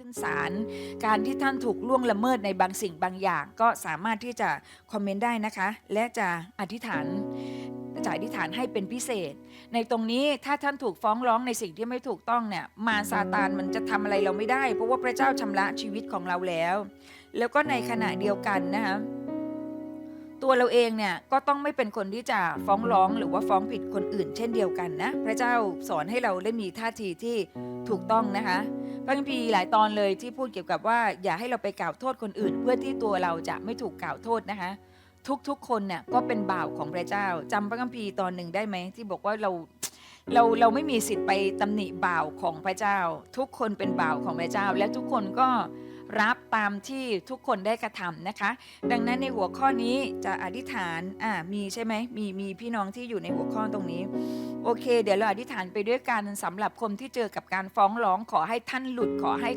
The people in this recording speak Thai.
ขึ้นศาลการที่ท่านถูกล่วงละเมิดในบางสิ่งบางอย่าง ก็สามารถที่จะคอมเมนต์ได้นะคะ และจะอธิษฐานจะอธิษฐานให้เป็นพิเศษ ในตรงนี้ถ้าท่านถูกฟ้องร้องในสิ่งที่ไม่ถูกต้องเนี่ยมารซาตานมันจะทำอะไรเราไม่ได้ เพราะว่าพระเจ้าชำระชีวิตของเราแล้ว แล้วก็ในขณะเดียวกันนะคะ ตัวเราเองเนี่ยก็ต้องไม่เป็นคนที่จะฟ้องร้องหรือว่าฟ้องผิดคนอื่น เช่นเดียวกันนะ พระเจ้าสอนให้เราได้มีท่าทีที่ถูกต้องนะคะพระคัมภีร์หลายตอนเลยที่พูดเกี่ยวกับว่าอย่าให้เราไปกล่าวโทษคนอื่น เพื่อที่ตัวเราจะไม่ถูกกล่าวโทษนะคะ ทุกๆคนเนี่ยก็เป็นบ่าวของพระเจ้าจำพระคัมภีร์ตอนหนึ่งได้ไหมที่บอกว่าเราเราเราไม่มีสิทธิ์ไปตำหนิบ่าวของพระเจ้า ทุกคนเป็นบ่าวของพระเจ้า และทุกคนก็ รับตามที่ทุกคนได้กระทำนะคะ ดังนั้นในหัวข้อนี้จะอธิษฐานอ่ามีใช่ไหมมีมีพี่น้องที่อยู่ในหัวข้อตรงนี้ โอเค เดี๋ยวเราอธิษฐานไปด้วยกันสำหรับคนที่เจอกับการฟ้องร้องขอให้ท่านหลุดขอให้